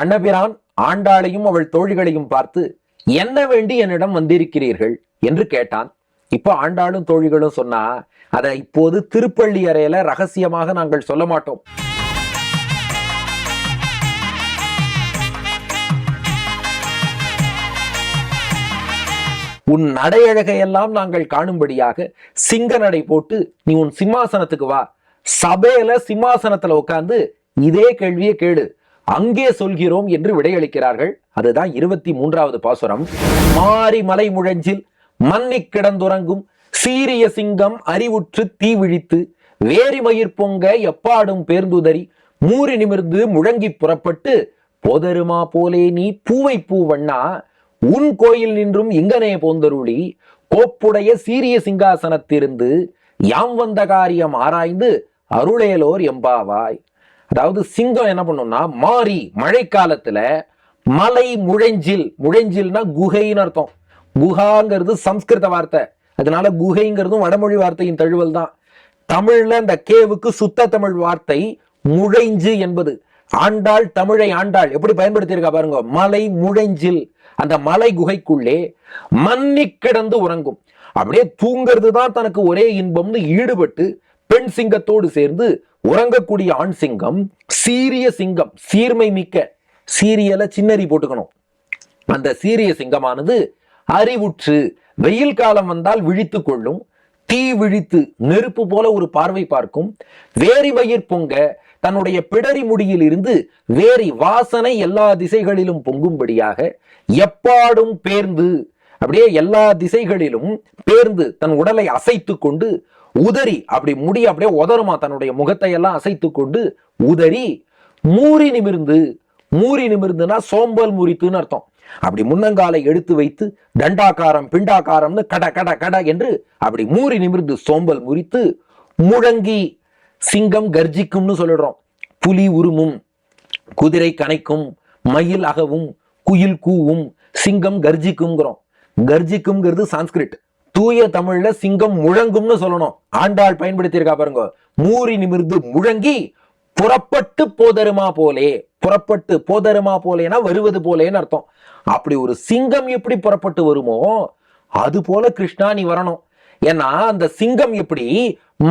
கண்ணபிரான் ஆண்டாளையும் அவள் தோழிகளையும் பார்த்து என்ன வேண்டி என்னிடம் வந்திருக்கிறீர்கள்? என்று கேட்டான். இப்போ ஆண்டாளும் தோழிகளும் சொன்னா அதை இப்போது திருப்பள்ளி அறையில ரகசியமாக நாங்கள் சொல்ல மாட்டோம். உன் நடையழகையெல்லாம் நாங்கள் காணும்படியாக சிங்க நடை போட்டு நீ உன் சிம்மாசனத்துக்கு வா. சபையில சிம்மாசனத்துல உட்காந்து இதே கேள்வியை கேளு. அங்கே சொல்கிறோம் என்று விடையளிக்கிறார்கள். அதுதான் இருபத்தி மூன்றாவது பாசுரம். மாரி மலை முழஞ்சில் மன்னிக் கிடந்துறங்கும் சீரிய சிங்கம் அறிவுற்று தீ விழித்து வேரி மயிர் பொங்க எப்பாடும் பேர்ந்துதறி மூறி நிமிர்ந்து முழங்கி புறப்பட்டு போதருமா போலே நீ பூவை பூவண்ணா உன் கோயில் நின்றும் இங்கனே போந்தருளி கோப்புடைய சீரிய சிங்காசனத்திருந்து யாம் வந்த காரியம் ஆராய்ந்து அருளேலோர் எம்பாவாய். அதாவது சிங்கம் என்ன பண்ணும்னா மாறி மழைக்காலத்துல மலை முழஞ்சில் முழைஞ்சில்னா குகைன்னு அர்த்தம். குஹாங்கிறது சம்ஸ்கிருத வார்த்தை. அதனால குகைங்கிறதும் வடமொழி வார்த்தையின் தழுவல் தான். தமிழ்ல அந்த கேவுக்கு சுத்த தமிழ் வார்த்தை முழைஞ்சு என்பது. ஆண்டாள் தமிழை ஆண்டாள். எப்படி பயன்படுத்தியிருக்கா பாருங்க. மலை முழைஞ்சில் அந்த மலை குகைக்குள்ளே மன்னி கிடந்து உறங்கும். அப்படியே தூங்கிறது தான் தனக்கு ஒரே இன்பம்னு ஈடுபட்டு பெண் சிங்கத்தோடு சேர்ந்து உறங்கக்கூடிய ஆண் சிங்கம் சீரிய சிங்கம் சீர்மை மிக்க சீரியல சின்னரி போட்டுக்கணும். அந்த சீரிய சிங்கமானது அறிவுற்று வெயில் காலம் வந்தால் விழித்து கொள்ளும் தீ விழித்து நெருப்பு போல ஒரு பார்வை பார்க்கும் வேரி வயிர் பொங்க தன்னுடைய பிடரி முடியில் இருந்து வேரி வாசனை எல்லா திசைகளிலும் பொங்கும்படியாக எப்பாடும் பேர்ந்து அப்படியே எல்லா திசைகளிலும் பேர்ந்து தன் உடலை அசைத்து கொண்டு உதறி அப்படி முடி அப்படியே உதருமா தன்னுடைய முகத்தை எல்லாம் அசைத்து கொண்டு உதறி மூறி நிமிர்ந்து மூறி நிமிர்ந்துனா சோம்பல் முறித்துன்னு அர்த்தம். அப்படி முன்னங்காலை எடுத்து வைத்து தண்டாக்காரம் பிண்டாகாரம்னு கட கட கட என்று அப்படி மூறி நிமிர்ந்து சோம்பல் முறித்து முழங்கி சிங்கம் கர்ஜிக்கும்னு சொல்லிடுறோம். புலி உருமும் குதிரை கனைக்கும் மயில் அகவும் குயில் கூவும் சிங்கம் கர்ஜிக்கும்ங்கிறோம். கர்ஜிக்கும்ங்கிறது சான்ஸ்கிரிட். தூய தமிழ்ல சிங்கம் முழங்கும்னு சொல்லணும். ஆண்டாள் பயன்படுத்தியிருக்கா பாருங்க. மூறி நிமிர்ந்து முழங்கி புறப்பட்டு போதருமா போலே புறப்பட்டு போதருமா போலேனா வருவது போலேன்னு அர்த்தம். அப்படி ஒரு சிங்கம் எப்படி புறப்பட்டு வருமோ அது போல கிருஷ்ணா நீ வரணும். ஏன்னா அந்த சிங்கம் எப்படி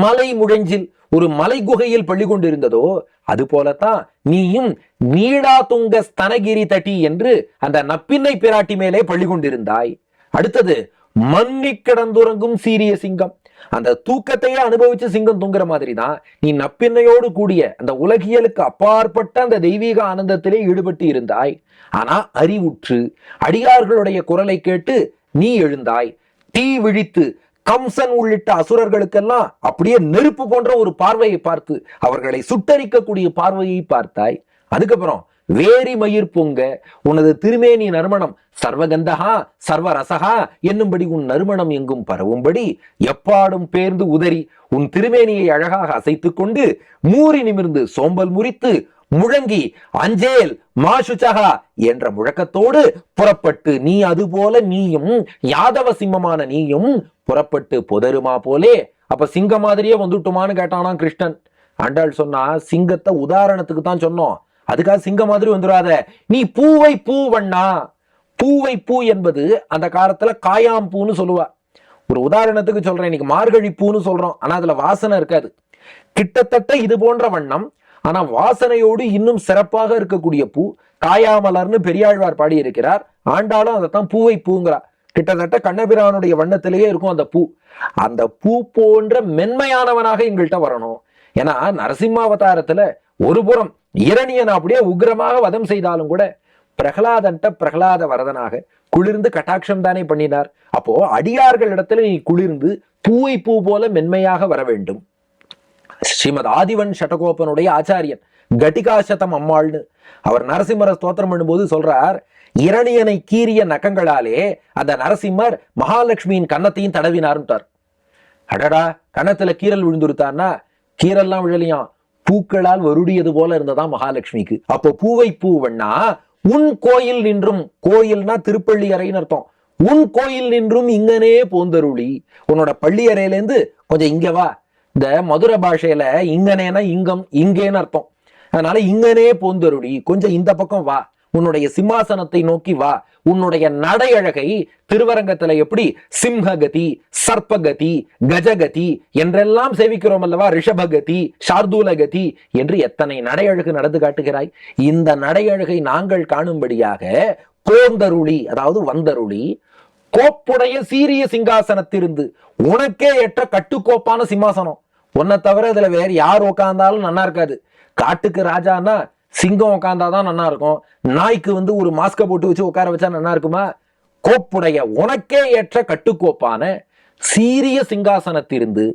மலை முழஞ்சில் ஒரு மலை குகையில் பள்ளி கொண்டிருந்ததோ அது போலத்தான் நீயும் நீடா துங்க ஸ்தனகிரி தட்டி என்று அந்த நப்பின்னை பிராட்டி மேலே பள்ளி கொண்டிருந்தாய். அடுத்தது மன்னி கிடந்துறங்கும் சீரிய சிங்கம். அந்த தூக்கத்தையே அனுபவிச்சு சிங்கம் தூங்குற மாதிரி தான் நீ நப்பின்னையோடு கூடிய அந்த உலகியலுக்கு அப்பாற்பட்ட அந்த தெய்வீக ஆனந்தத்திலே ஈடுபட்டு இருந்தாய். ஆனா அறிவுற்று அடியார்களுடைய குரலை கேட்டு நீ எழுந்தாய். தீ விழித்து கம்சன் உள்ளிட்ட அசுரர்களுக்கெல்லாம் அப்படியே நெருப்பு போன்ற ஒரு பார்வையை பார்த்து அவர்களை சுட்டரிக்கக்கூடிய பார்வையை பார்த்தாய். அதுக்கப்புறம் வேரி மயிர் பொங்க உனது திருமேனி நறுமணம் சர்வகந்தகா சர்வரசகா என்னும்படி உன் நறுமணம் எங்கும் பரவும்படி எப்பாடும் பேர்ந்து உதறி உன் திருமேனியை அழகாக அசைத்து கொண்டு மூறி நிமிர்ந்து சோம்பல் முறித்து முழங்கி அஞ்சேல் மாசுச்சகா என்ற முழக்கத்தோடு புறப்பட்டு நீ அதுபோல நீயும் யாதவ சிம்மமான நீயும் புறப்பட்டு புதருமா போலே. அப்ப சிங்க மாதிரியே வந்துட்டுமான்னு கேட்டானா கிருஷ்ணன். ஆண்டாள் சொன்னா சிங்கத்தை உதாரணத்துக்கு தான் சொன்னோம். அதுக்காக சிங்கம் மாதிரி வந்துடாத நீ பூவை பூவண்ணா பூவை பூ என்பது அந்த காலத்துல காயாம் பூன்னு சொல்லுவா. ஒரு உதாரணத்துக்கு சொல்றேன். இன்னைக்கு மார்கழி பூன்னு சொல்றோம். ஆனா அதுல வாசனை இருக்காது. கிட்டத்தட்ட இது போன்ற வண்ணம். ஆனா வாசனையோடு இன்னும் சிறப்பாக இருக்கக்கூடிய பூ காயாமலர்னு பெரியாழ்வார் பாடி இருக்கிறார் ஆண்டாலும் அதைத்தான் பூவை பூங்கிறார் கிட்டத்தட்ட கண்ணபிரானுடைய வண்ணத்திலேயே இருக்கும் அந்த பூ. அந்த பூ போன்ற மென்மையானவனாக எங்கள்கிட்ட வரணும். ஏன்னா நரசிம்மாவதாரத்துல ஒருபுறம் இரணியன் அப்படியே உக்ரமாக வதம் செய்தாலும் கூட பிரகலாதன்ட்ட பிரகலாத வரதனாக குளிர்ந்து கட்டாட்சம் தானே பண்ணினார். அப்போ அடியார்கள் இடத்துல நீ குளிர்ந்து பூவை பூ போல மென்மையாக வர வேண்டும். ஸ்ரீமத் ஆதிவன் சட்டகோப்பனுடைய ஆச்சாரியன் கட்டிகாசதம் அம்மாள்னு அவர் நரசிம்மரை ஸ்தோத்திரம் பண்ணும்போது சொல்றார் இரணியனை கீறிய நகங்களாலே அந்த நரசிம்மர் மகாலட்சுமியின் கன்னத்தையும் தடவினாருன்ட்டார். அடடா கன்னத்துல கீரல் விழுந்துருத்தான்னா கீரல்லாம் விழலையாம். பூக்களால் வருடியது போல இருந்ததா மகாலட்சுமிக்கு. அப்போ பூவை பூவண்ணா உன் கோயில் நின்றும் கோயில்னா திருப்பள்ளி அறைன்னு அர்த்தம். உன் கோயில் நின்றும் இங்கனே போந்தருளி உன்னோட பள்ளி அறையிலேருந்து கொஞ்சம் இங்க வா. இந்த மதுரை பாஷையில இங்கனேனா இங்கம் இங்கேன்னு அர்த்தம். அதனால இங்கனே போந்தருளி கொஞ்சம் இந்த பக்கம் வா. உன்னுடைய சிம்மாசனத்தை நோக்கி வா. உன்னுடைய நடையழகை திருவரங்கத்துல எப்படி? சிம்ஹகதி சர்ப்பகதி கஜகதி என்றெல்லாம் சேவிக்கிறோம் அல்லவா? ரிஷபகதி சார்தூலகதி என்று எத்தனை நடையழகு நடந்து காட்டுகிறாய்? இந்த நடையழகை நாங்கள் காணும்படியாக கோந்தருளி அதாவது வந்தருளி கோப்புடைய சீரிய சிங்காசனத்திலிருந்து உனக்கே ஏற்ற கட்டுக்கோப்பான சிம்மாசனம். உன்னை தவிர இதுல வேற யார் உட்கார்ந்தாலும் நல்லா இருக்காது. காட்டுக்கு ராஜானா சிங்கம் உட்கார்ந்தாதான் நல்லா இருக்கும் நாய்க்கு வந்து ஒரு மாஸ்கை போட்டு வச்சு உட்கார வச்சா நல்லா இருக்குமா கோப்புடைய உனக்கே ஏற்ற கட்டுக்கோப்பான சீரிய சிங்காசனத்திலிருந்து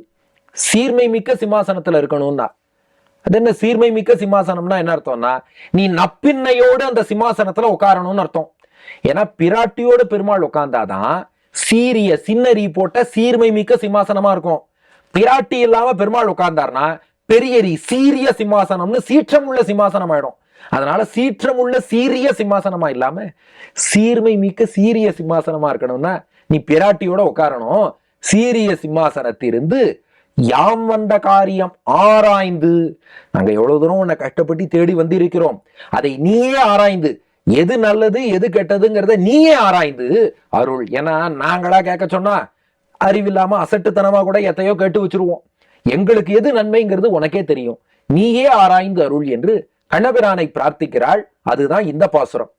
சீர்மை மிக்க சிம்மாசனத்துல இருக்கணும்னா. அது என்ன சீர்மை மிக்க சிம்மாசனம்னா என்ன அர்த்தம்னா நீ நப்பின்னையோடு அந்த சிம்மாசனத்துல உட்காரணும்னு அர்த்தம். ஏன்னா பிராட்டியோடு பெருமாள் உட்கார்ந்தாதான் சீரிய சின்னரி போட்ட சீர்மை மிக்க சிம்மாசனமா இருக்கும். பிராட்டி இல்லாம பெருமாள் உட்கார்ந்தார்னா பெரியரி சீரிய சிம்மாசனம்னு சீற்றம் உள்ள சிம்மாசனம் ஆயிடும் அதனால சீற்றம் உள்ள சீரிய சிம்மாசனமா இல்லாம சீர்மை மிக்க சீரிய சிம்மாசனமா இருக்கணும்னா நீ பிராட்டியோட உட்காரணும் சீரிய சிம்மாசனத்திலிருந்து யாம் வந்த காரியம் ஆராய்ந்து. நாங்க எவ்வளவு தூரம் உன்னை கஷ்டப்பட்டு தேடி வந்திருக்கிறோம். அதை நீயே ஆராய்ந்து. எது நல்லது எது கெட்டதுங்கிறத நீயே ஆராய்ந்து. அருள். ஏன்னா நாங்களா கேட்க சொன்னா அறிவில்லாம அசட்டுத்தனமா கூட எத்தையோ கேட்டு வச்சிருவோம். எங்களுக்கு எது நன்மைங்கிறது உனக்கே தெரியும். நீயே ஆராய்ந்து அருள் என்று கண்ணபிரானை பிரார்த்திக்கிறாள். அதுதான் இந்த பாசுரம்.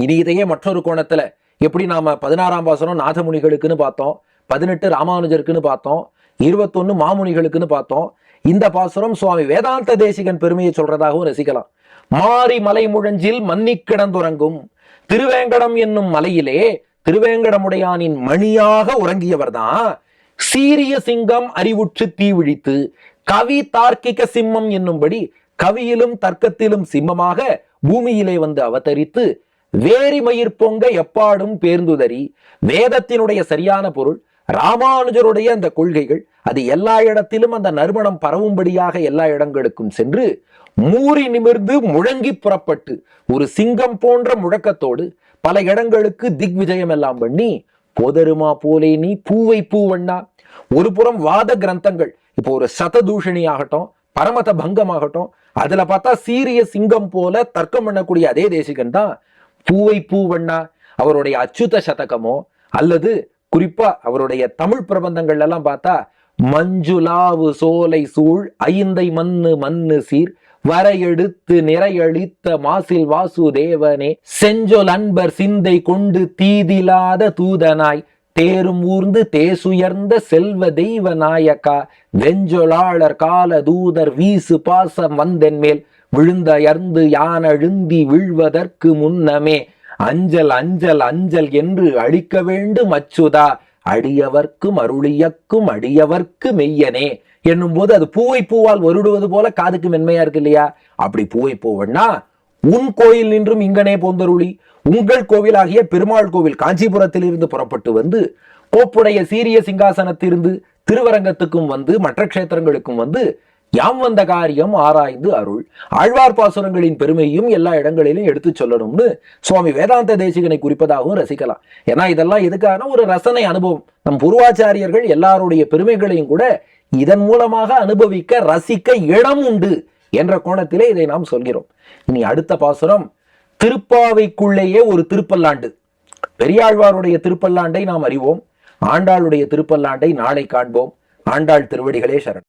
இனி இதையே மற்றொரு கோணத்துல எப்படி நாம பதினாறாம் பாசுரம் நாதமுனிகளுக்குன்னு பார்த்தோம் பதினெட்டு ராமானுஜருக்குன்னு பார்த்தோம் இருபத்தொன்னு மாமுனிகளுக்குன்னு பார்த்தோம். இந்த பாசுரம் சுவாமி வேதாந்த தேசிகன் பெருமையை சொல்றதாகவும் ரசிக்கலாம். மாறி மலை முழஞ்சில் மன்னி கிடந்துறங்கும். திருவேங்கடம் என்னும் மலையிலே திருவேங்கடமுடையானின் மணியாக உறங்கியவர்தான் சீரிய சிங்கம் அறிவுற்று தீவிழித்து கவி தார்க்கிக சிம்மம் என்னும்படி கவியிலும் தர்க்கத்திலும் சிம்மமாக பூமியிலே வந்து அவதரித்து வேரி மயிர் பொங்க எப்பாடும் பேர்ந்துதறி வேதத்தினுடைய சரியான பொருள் ராமானுஜருடைய அந்த கொள்கைகள் அது எல்லா இடத்திலும் அந்த நறுமணம் பரவும்படியாக எல்லா இடங்களுக்கும் சென்று மூறி நிமிர்ந்து முழங்கி புறப்பட்டு ஒரு சிங்கம் போன்ற முழக்கத்தோடு பல இடங்களுக்கு திக்விஜயம் எல்லாம் பண்ணி போதருமா போலே நீ பூவை பூவண்ணா. ஒரு புறம் வாத கிரந்தங்கள். இப்போ ஒரு சததூஷணி ஆகட்டும் பரமத பங்கம் ஆகட்டும் அதுல பார்த்தா சீரிய சிங்கம் போல தர்க்கம் பண்ணக்கூடிய அதே தேசிகன் தான் பூவை பூவண்ணா. அவருடைய அச்சுத சதகமோ அல்லது குறிப்பா அவருடைய தமிழ் பிரபந்தங்கள் எல்லாம் பார்த்தா மஞ்சுளாவு சோலை சூழ் ஐந்தை மண்ணு மண்ணு சீர் வரையெடுத்து நிறையளித்த மாசில் வாசுதேவனே செஞ்சொல் அன்பர் சிந்தை கொண்டு தீதிலாத தூதனாய் தேரும் ஊர்ந்து தேசுயர்ந்த செல்வ தெய்வ நாயக்கா வெஞ்சொலாளர் கால தூதர் வீசு பாசம் வந்தென் மேல் விழுந்தயர்ந்து யானழுந்தி வீழ்வதற்கு முன்னமே அஞ்சல் அஞ்சல் அஞ்சல் என்று அழிக்க வேண்டும் அச்சுதா. அடியவர்க்கும் அருளியக்கும் அடியவர்க்கு மெய்யனே என்னும் போது அது பூவை பூவால் வருடுவது போல காதுக்கு மென்மையா இருக்கு இல்லையா? அப்படி பூவை பூவன்னா உன் கோயில் நின்றும் இங்கனே போந்தருளி. உங்கள் கோவிலாகிய பெருமாள் கோவில் காஞ்சிபுரத்தில் இருந்து புறப்பட்டு வந்து கோப்புடைய சீரிய சிங்காசனத்திலிருந்து திருவரங்கத்துக்கும் வந்து மற்ற க்ஷேத்திரங்களுக்கும் வந்து யாம் வந்த காரியம் ஆராய்ந்து அருள். ஆழ்வார் பாசுரங்களின் பெருமையும் எல்லா இடங்களிலும் எடுத்து சொல்லணும்னு சுவாமி வேதாந்த தேசிகனை குறிப்பதாகவும் ரசிக்கலாம். ஏன்னா இதெல்லாம் எதுக்கான ஒரு ரசனை அனுபவம். நம் பூர்வாச்சாரியர்கள் எல்லாருடைய பெருமைகளையும் கூட இதன் மூலமாக அனுபவிக்க ரசிக்க இடம் உண்டு என்ற கோணத்திலே இதை நாம் சொல்கிறோம். இனி அடுத்த பாசுரம் திருப்பாவைக்குள்ளேயே ஒரு திருப்பல்லாண்டு. பெரியாழ்வாருடைய திருப்பல்லாண்டை நாம் அறிவோம். ஆண்டாளுடைய திருப்பல்லாண்டை நாளை காண்போம். ஆண்டாள் திருவடிகளே சரண்